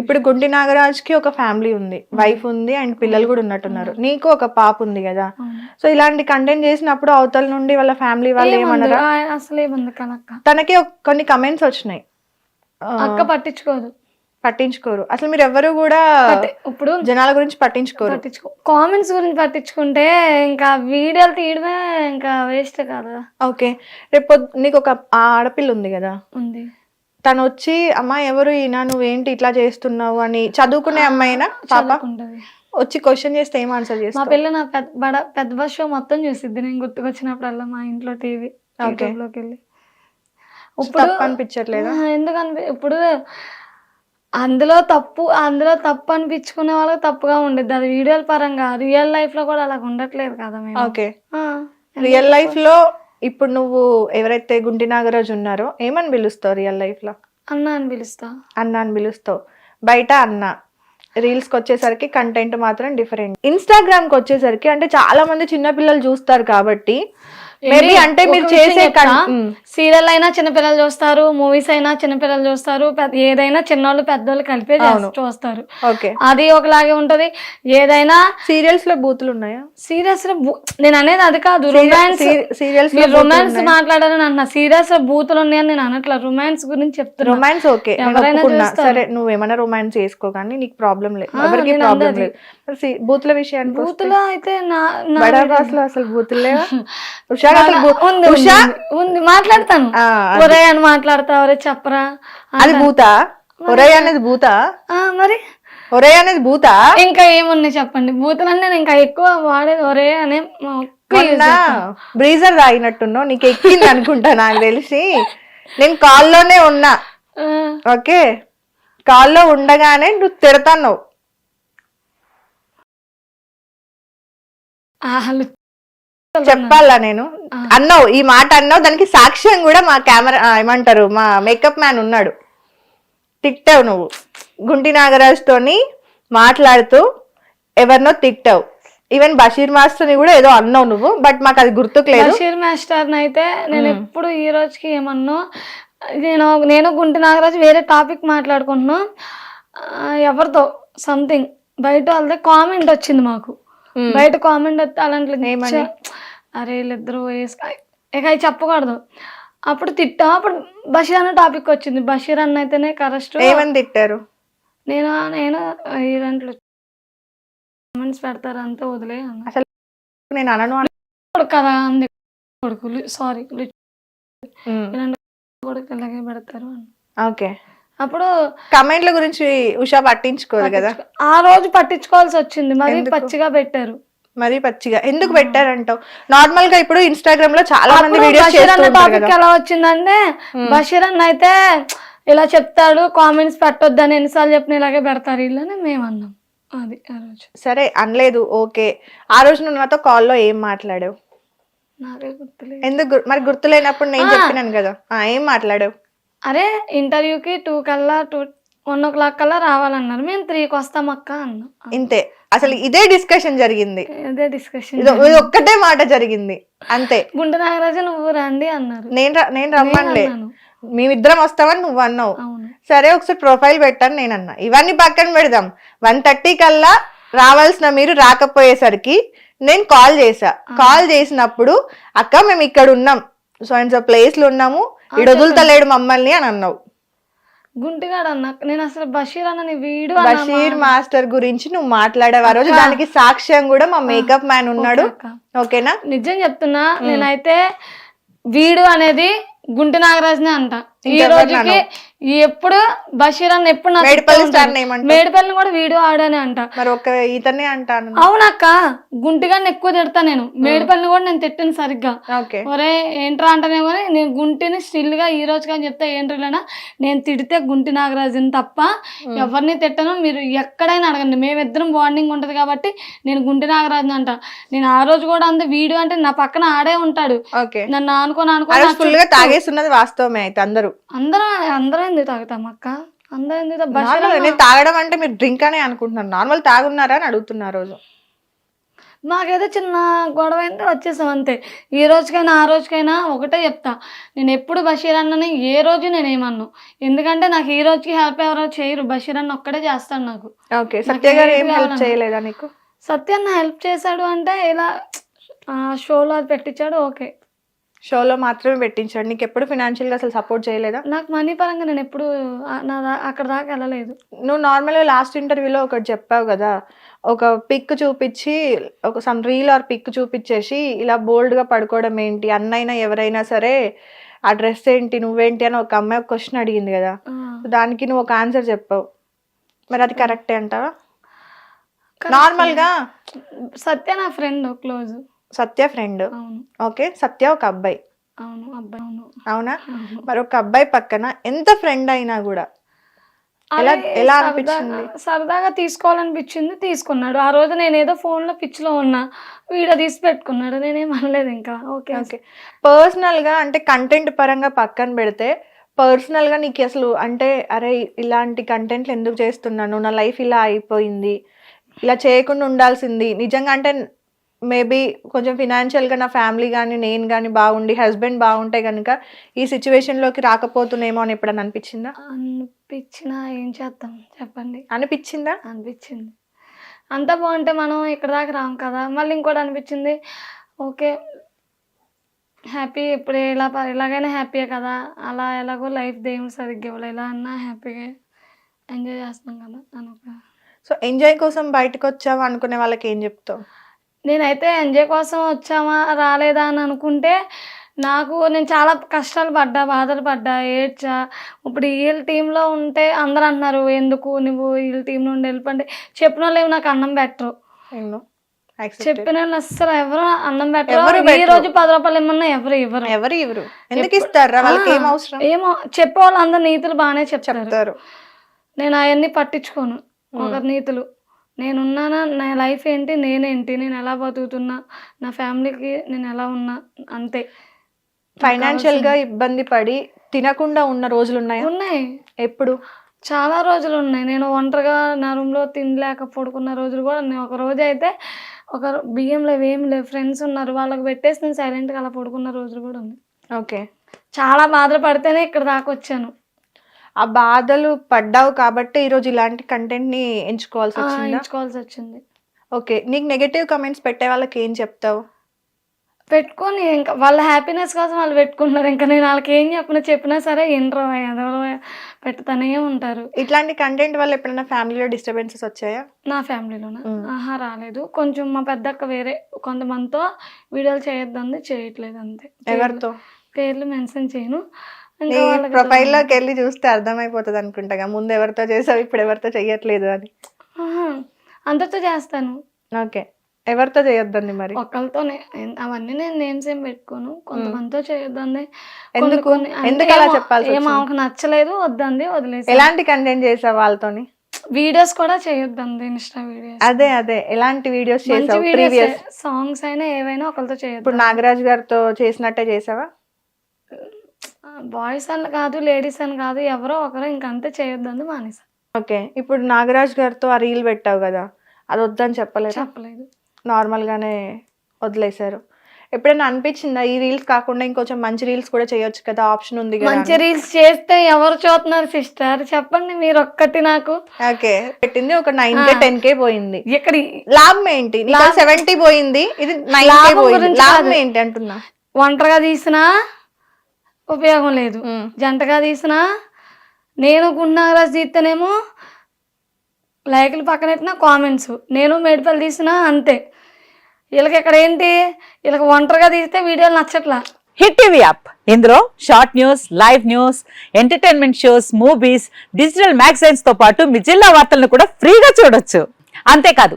ఇప్పుడు గుంటి నాగరాజ్కి ఒక ఫ్యామిలీ ఉంది వైఫ్ ఉంది అండ్ పిల్లలు కూడా ఉన్నట్టున్నారు. నీకు ఒక పాప ఉంది కదా. సో ఇలాంటి కంటెంట్ చేసినప్పుడు అవతల నుండి వాళ్ళ ఫ్యామిలీ వాళ్ళు? ఏమన్నారా తనకి కొన్ని కమెంట్స్ వచ్చినాయి. అక్క పట్టించుకోదు. పట్టించుకోరు. అసలు మీరు ఎవరు కూడా ఇప్పుడు జనాల గురించి పట్టించుకోరు. పట్టించుకో కామెంట్స్ గురించి పట్టించుకుంటే ఇంకా వీడియోలు తీయడమే ఇంకా వేస్ట్ కదా. ఓకే. రేపు నీకు ఒక ఆడపిల్ల ఉంది కదా. ఉంది. తను వచ్చి అమ్మా ఎవరు ఈయన? నువ్వేంటి ఇట్లా చేస్తున్నావు? అని చదువుకునే అమ్మాయినా పాప వచ్చి క్వశ్చన్ చేస్తే ఏం ఆన్సర్ మా చేస్తావు? పిల్ల నా పెద్ద బడ పెద్ద బస్ షో మొత్తం చూసిద్ది. నేను గుర్తుకొచ్చినప్పుడల్లా మా ఇంట్లో టీవీ Okay. లోకి వెళ్ళి. తప్పు అనిపించట్లేదా? ఎందుకు అనిపి ఇప్పుడు అందులో తప్పు అందులో తప్పు అనిపించుకునే వాళ్ళకి తప్పుగా ఉండేది అది వీడియోల పరంగా రియల్ లైఫ్లో కూడా అలా ఉండట్లేదు కదా మేము. ఓకే. రియల్ లైఫ్లో ఇప్పుడు నువ్వు ఎవరైతే గుంటి నాగరాజు ఉన్నారో ఏమని పిలుస్తావు రియల్ లైఫ్లో? అన్న అని పిలుస్తా. అన్న అని పిలుస్తావు. బయట అన్న. రీల్స్కి వచ్చేసరికి కంటెంట్ మాత్రం డిఫరెంట్ ఇన్స్టాగ్రామ్కి వచ్చేసరికి అంటే చాలా మంది చిన్న పిల్లలు చూస్తారు కాబట్టి మేబీ అంటే మీరు చేసే సీరియల్ అయినా చిన్నపిల్లలు చూస్తారు మూవీస్ అయినా చిన్నపిల్లలు చూస్తారు ఏదైనా చిన్నోళ్ళు పెద్దోళ్ళు కలిపే చేస్- చూస్తారు. అది ఒకలాగే ఉంటది. ఏదైనా సీరియల్స్లో బూతులు ఉన్నాయా? సీరియస్లో నేను అనేది అది కాదు. రొమాన్స్ సీరియల్స్ రొమాన్స్ మాట్లాడాలని అంటున్నా. సీరియస్లో బూతులు ఉన్నాయని నేను అనట్లా. రొమాన్స్ గురించి చెప్తున్నా. Romance okay. ఎవరైనా. సరే నువ్వేమైనా రొమాన్స్ చేసుకో కానీ నీకు ప్రాబ్లం లేదు. ఎవరికి ప్రాబ్లం బూతుల విషయానికి వస్తే, బూతులో అయితే నా బడా అసలు బూతులు లేవా? ఉంది, ఉషా? ఉంది, ఉంది మాట్లాడతాను. ఒరే అని మాట్లాడతా ఒరే చెప్పరా? అది భూత? ఒరే అనేది భూత? మరి? ఒరే అనేది భూత? ఇంకా ఏమున్నాయి చెప్పండి? బూతులన్నీ నేను ఇంకా ఎక్కువ వాడేది ఒరే అనే. బ్రీజర్ తాగినట్టున్నావు. నీకు ఎక్కింది అనుకుంటా నాకు తెలిసి. నేను కాల్లోనే ఉన్నా. ఓకే? కాల్లో ఉండగానే నువ్వు తిడతావు హలు- చెప్పాలా నేను? అన్నావు ఈ మాట అన్నావు దానికి సాక్ష్యం కూడా మా కెమెరా ఏమంటారు మా మేకప్ మ్యాన్ ఉన్నాడు. తిట్టావు నువ్వు. గుంటి నాగరాజ్ తోని మాట్లాడుతూ ఎవరినో తిట్టావు. ఈవెన్ బషీర్ మాస్టర్ని కూడా ఏదో అన్నావు నువ్వు బట్ మాకు అది గుర్తుకు లేదు. బషీర్ మాస్టర్ అయితే నేను ఎప్పుడు ఈ రోజుకి ఏమన్నా నేను నేను గుంటి నాగరాజు వేరే టాపిక్ మాట్లాడుకుంటున్నాం. ఎవరితో సంథింగ్. బయట వాళ్ళది కామెంట్ వచ్చింది మాకు. బయట కామెంట్ వస్తే అలాంటి? అరే వీళ్ళిద్దరు వేసుక ఇక అవి చెప్పకూడదు. అప్పుడు తిట్టాం అప్పుడు బషీర్ అన్న టాపిక్ వచ్చింది. బషీర్ అన్న అయితేనే కరెస్ట్. ఏమని తిట్టారు? నేను నేను ఈ దాంట్లో కామెంట్స్ పెడతారు అంతా వదిలే అన్న. నేను అనను కదా అంది కొడుకులు. సారీ కొడుకు ఇలాగే పెడతారు ఓకే. అప్పుడు కమెంట్ల గురించి ఉషా పట్టించుకోదు కదా? ఆ రోజు పట్టించుకోవాల్సి వచ్చింది. మరి? పచ్చిగా పెట్టారు. మరీ పచ్చిగా. ఎందుకు పెట్టారంటావు? నార్మల్గా ఇప్పుడు ఇన్స్టాగ్రామ్లో చాలా మంది వీడియోస్ టాపిక్ ఎలా వచ్చిందంటే బషీర్ అన్న అయితే ఇలా చెప్తాడు కామెంట్స్ పెట్టొద్దని ఎన్నిసార్లు చెప్పిన ఇలాగే పెడతారు వీళ్ళని మేము అన్నాం అది ఆ రోజు. సరే అనలేదు. ఓకే. ఆ రోజు నువ్వు నాతో కాల్లో ఏం మాట్లాడావు? నాకే గుర్తులేదు. ఎందుకు మరి గుర్తులేనప్పుడు నేను చెప్పినాను కదా. ఆ, ఏం మాట్లాడావు? అరే ఇంటర్వ్యూకి టూ కల్లా టూ వన్ ఓ క్లాక్ కల్లా రావాలన్నారు. మేము త్రీకి వస్తాం అక్క అన్నాం. ఇంతే. అసలు ఇదే డిస్కషన్ జరిగింది. డిస్కషన్ ఇది ఇది ఒక్కటే మాట జరిగింది. అంతే. గుండె నాగరాజు నువ్వు రండి అన్నారు. నేను ర- నేను రమ్మనిలే. అన్నాను. మేమిద్దరం వస్తామని నువ్వు అన్నావు. అవును. సరే ఒకసారి ప్రొఫైల్ పెట్టాను నేను అన్నా. ఇవన్నీ పక్కన పెడదాం. వన్ థర్టీ కల్లా రావాల్సిన మీరు రాకపోయేసరికి నేను కాల్ చేసా కాల్ చేసినప్పుడు అక్క మేము ఇక్కడ ఉన్నాం. సో అండ్ సో ప్లేస్లో ఉన్నాము ఇడు వదులుతలేడు మమ్మల్ని అని అన్నావు. గుంటిగాడు అన్న నేను అసలు బషీర్ అన్న వీడు బషీర్ మాస్టర్ గురించి నువ్వు మాట్లాడావు? ఆ రోజు దానికి సాక్ష్యం కూడా మా మేకప్ మ్యాన్ ఉన్నాడు. ఓకేనా? నిజం చెప్తున్నా నేనైతే వీడు అనేది గుంటి నాగరాజునే అంట. ఈ రోజుకి ఎప్పుడు బషీర్ అన్న ఎప్పుడు నాకు మేడిపల్లి చెప్తూ స్టార్ ఉంటాడు. ఏమంటావు? మేడిపల్లిని కూడా వీడియో ఆడానే అంట. మరి ఒక ఇతనే అంటాను. అవునక్క గుంటిగాన్ని ఎక్కువ తిడతా నేను. మేడిపల్లిని కూడా నేను తిట్టాను సరిగ్గా. ఓకే. ఒరే ఏంట్రా అంటేనేమో నేను గుంటిని స్టిల్గా ఈ రోజు కానీ చెప్తే ఏంట్రలేనా నేను తిడితే గుంటి నాగరాజుని తప్ప ఎవరిని తిట్టను. మీరు ఎక్కడైనా అడగండి. మేమిద్దరం బాండింగ్ ఉంటది కాబట్టి నేను గుంటి నాగరాజుని అంట. నేను ఆ రోజు కూడా అంత వీడియో అంటే నా పక్కన ఆడే ఉంటాడు. ఓకే. నన్ను ఆనుకొని ఆ రోజు ఫుల్గా తాగేస్తున్నది వాస్తవమే అయితే అందరూ. అందరం అందరం ఎందుకు తాగుతాం అక్క? అందరం ఎందుకు తాగుతాం? బషీర్ నార్మల్ నేను తాగడం అంటే మీరు డ్రింక్ అనే అనుకుంటున్నాను. నార్మల్ తాగున్నారా అని అడుగుతున్నా ఆ రోజు. మాకేదో చిన్న గొడవ అయితే వచ్చేసాం అంతే. ఈ రోజుకైనా ఆ రోజుకైనా ఒకటే చెప్తా. నేను ఎప్పుడు బషీర్ అన్నని ఏ రోజు నేను ఏమన్ను. ఎందుకంటే నాకు ఈ రోజుకి హెల్ప్ ఎవరో చేయరు. బషీర్ అన్న ఒక్కడే చేస్తాడు నాకు. ఓకే సత్య గారు ఏం హెల్ప్ కావాలన్నా. చేయలేదా నీకు? సత్యన్న హెల్ప్ చేశాడు అంటే ఇలా ఆ, షోలో అది పెట్టించాడు. ఓకే. షోలో మాత్రమే పెట్టించాడు. నీకు ఎప్పుడు ఫినాన్షియల్గా అసలు సపోర్ట్ చేయలేదా? నాకు మనీ పరంగా నేను ఎప్పుడు నా అక్కడ దాకా వెళ్ళలేదు. నువ్వు నార్మల్గా లాస్ట్ ఇంటర్వ్యూలో ఒకటి చెప్పావు కదా ఒక పిక్ చూపించి ఒక సమ్ రీల్ ఆర్ పిక్ చూపించేసి ఇలా బోల్డ్గా పడుకోవడం ఏంటి? అన్నైనా ఎవరైనా సరే ఆ డ్రెస్ ఏంటి? నువ్వేంటి? అని ఒక అమ్మాయి ఒక క్వశ్చన్ అడిగింది కదా. దానికి నువ్వు ఒక ఆన్సర్ చెప్పావు. మరి అది కరెక్టే అంటావా? నార్మల్గా? సత్య నా ఫ్రెండ్ క్లోజ్ సత్య ఫ్రెండ్ అవును. ఓకే సత్య ఒక అబ్బాయి. అవును అబ్బాయి. అవును. అవునా? అవును. మరి ఒక అబ్బాయి పక్కన ఎంత ఫ్రెండ్ అయినా కూడా ఎలా అదే ఎలా సరదాగా- అనిపించింది? సరదాగా తీసుకోవాలనిపించింది తీసుకున్నాడు. ఆ రోజు నేను ఏదో ఫోన్లో పిచ్చిలో ఉన్నా వీడియో తీసి పెట్టుకున్నాడు. నేనేం అనలేదు ఇంకా. Okay okay. పర్సనల్గా అంటే కంటెంట్ పరంగా పక్కన పెడితే పర్సనల్గా నీకు అసలు అంటే అరే ఇలాంటి కంటెంట్లు ఎందుకు చేస్తున్నాను? నా లైఫ్ ఇలా అయిపోయింది. ఇలా చేయకుండా ఉండాల్సింది. నిజంగా అంటే మేబీ కొంచెం financial గా నా ఫ్యామిలీ కానీ నేను కానీ బాగుండి హస్బెండ్ బాగుంటే కనుక ఈ situation లోకి రాకపోతున్నామో అని ఎప్పుడన్నా అనిపించిందా? అనిపించినా ఏం చేద్దాం? చెప్పండి. అనిపించిందా? అనిపించింది. అంత బాగుంటే మనం ఇక్కడ దాకా రాం కదా? మళ్ళీ ఇంకోటి అనిపించింది ఓకే హ్యాపీ ఇప్పుడు ఇలా ఎలాగైనా హ్యాపీయే కదా? అలా ఎలాగో లైఫ్ దేవుడు సరిగ్గా ఇవ్వలే. ఎలా అన్నా హ్యాపీగా ఎంజాయ్ చేస్తున్నాం కదా? అని ఒక సో ఎంజాయ్ కోసం బయటకు వచ్చావా అనుకునే వాళ్ళకి ఏం చెప్తావు? నేనైతే ఎంజాయ్ కోసం వచ్చామా రాలేదా అని అనుకుంటే నాకు నేను చాలా కష్టాలు పడ్డా బాధలు పడ్డా ఏడ్చా. ఇప్పుడు వీళ్ళ టీంలో ఉంటే అందరూ అంటున్నారు ఎందుకు నువ్వు వీళ్ళ టీం నుండి వెళ్ళిపోండి చెప్పిన వాళ్ళు నాకు అన్నం పెట్టరు. చెప్పిన వాళ్ళు అస్సలు ఎవరు అన్నం పెట్టరు. ఈ. రోజు పది రూపాయలు ఇమ్మన్నా ఎవరు ఇవ్వరు. ఎవరు ఇవ్వరు. ఎందుకు ఇస్తారా ఏమో చెప్పే వాళ్ళు అందరు నీతులు బాగానే చెప్తారు. చెప్తారు. నేను అవన్నీ పట్టించుకోను. ఒకరి నీతులు. నేనున్నానా? నా లైఫ్ ఏంటి? నేనేంటి? నేను ఎలా బతుకుతున్నా? నా ఫ్యామిలీకి నేను ఎలా ఉన్నా? అంతే. ఫైనాన్షియల్గా ఇబ్బంది పడి తినకుండా ఉన్న రోజులు ఉన్నాయా. ఉన్నాయి ఎప్పుడు? చాలా రోజులు ఉన్నాయి నేను ఒంటరిగా నా రూమ్లో తినలేక పడుకున్న రోజులు కూడా ఉన్నాయి. ఒక రోజు అయితే ఒక బియ్యం లేవు ఏం లేవు. ఫ్రెండ్స్ ఉన్నారు. వాళ్ళకి పెట్టేసి నేను సైలెంట్గా అలా పడుకున్న రోజులు కూడా ఉన్నాయి. ఓకే. చాలా బాధలు పడితేనే ఇక్కడ దాకా వచ్చాను. ఆ బాధలు పడ్డావు కాబట్టి ఈ రోజు ఇలాంటి కంటెంట్ని ఎంచుకోవాల్సి వచ్చిందా? ఎంచుకోవాల్సి వచ్చింది. ఓకే నీకు నెగటివ్ కమెంట్స్ పెట్టే వాళ్ళకి ఏం చెప్తావు? పెట్టుకొని ఇంకా వాళ్ళ హ్యాపీనెస్ కోసం వాళ్ళు పెట్టుకుంటున్నారు. ఇంకా నేను వాళ్ళకి ఏం చెప్పినా చెప్పినా సరే ఇంట్రో ఏదో పెట్టుతూనే ఉంటారు. ఇట్లాంటి కంటెంట్ వల్ల ఎప్పుడైనా ఫ్యామిలీలో డిస్టర్బెన్సెస్ వచ్చాయా? నా ఫ్యామిలీలోన. ఆహా రాలేదు. కొంచెం మా పెద్దక్క వేరే కొంతమందితో వీడియోలు చేయొద్దంది చేయట్లేదు అంతే. ఎవరితో? పేర్లు మెన్షన్ చేయను. నీ ప్రొఫైల్లోకి వెళ్ళి చూస్తే అర్థమైపోతుంది అనుకుంటా ముందు ఎవరితో చేసావు ఇప్పుడు ఎవరితో చెయ్యట్లేదు అని. అందరితో చేస్తాను. ఓకే. ఎవరితో చేయొద్దండి మరి? ఎన్- అవన్నీ నేను నేమ్స్ ఏం పెట్టుకోను. కొంతమందితో చేయొద్దంది ఎందుకు? ఎందుకు అలా వచ్చింది? ఆమెకు నచ్చలేదు వద్దంది వదిలేసి ఎలాంటి కంటెంట్ చేసావు వాళ్ళతోని? వీడియోస్ కూడా చేయొద్దండి ఇన్స్టా వీడియోస్. అదే అదే. ఎలాంటి వీడియోస్ చేసావు? ప్రీవియస్? సాంగ్స్ అయినా ఏవైనా ఒకరితో చేయొద్దు ఇప్పుడు నాగరాజ్ గారితో చేసినట్టే చేసావా? బాయ్స్ అని కాదు లేడీస్ అని కాదు ఎవరో ఒకరు ఇంకంతే చేయొద్దని మానేసా ఓకే ఇప్పుడు నాగరాజ్ గారితో ఆ రీల్ పెట్టావు కదా అది వద్దని చెప్పలేదు? చెప్పలేదు. నార్మల్ గానే వదిలేశారు. ఎప్పుడైనా అనిపించిందా ఈ రీల్స్ కాకుండా ఇంకొంచెం మంచి రీల్స్ కూడా చేయొచ్చు కదా ఆప్షన్ ఉంది కదా మంచి రీల్స్ చేస్తే ఎవరు చూస్తున్నారు సిస్టర్ చెప్పండి మీరు ఒక్కటి నాకు. ఓకే పెట్టింది ఒక నైన్ కే టెన్ కే పోయింది. ఇక్కడ లాభం ఏంటి? సెవెంటీ పోయింది ఇది నైన్ కే లాభం పోయింది. లాభం. ఏంటి అంటున్నా? ఒంటరిగా తీసినా ఉపయోగం లేదు. జంటగా తీసినా నేను గుండాగరాజు తీస్తేనేమో లైకులు పక్కనెట్టిన కామెంట్స్. నేను మేడిపల్లి తీసినా అంతే. వీళ్ళకి ఇక్కడ ఏంటి? వీళ్ళకి ఒంటరిగా తీస్తే వీడియోలు నచ్చట్లా. Hit TV app. ఇందులో short news live news entertainment shows movies digital మ్యాగజైన్స్తో పాటు మీ జిల్లా వార్తలను కూడా ఫ్రీగా చూడొచ్చు. అంతేకాదు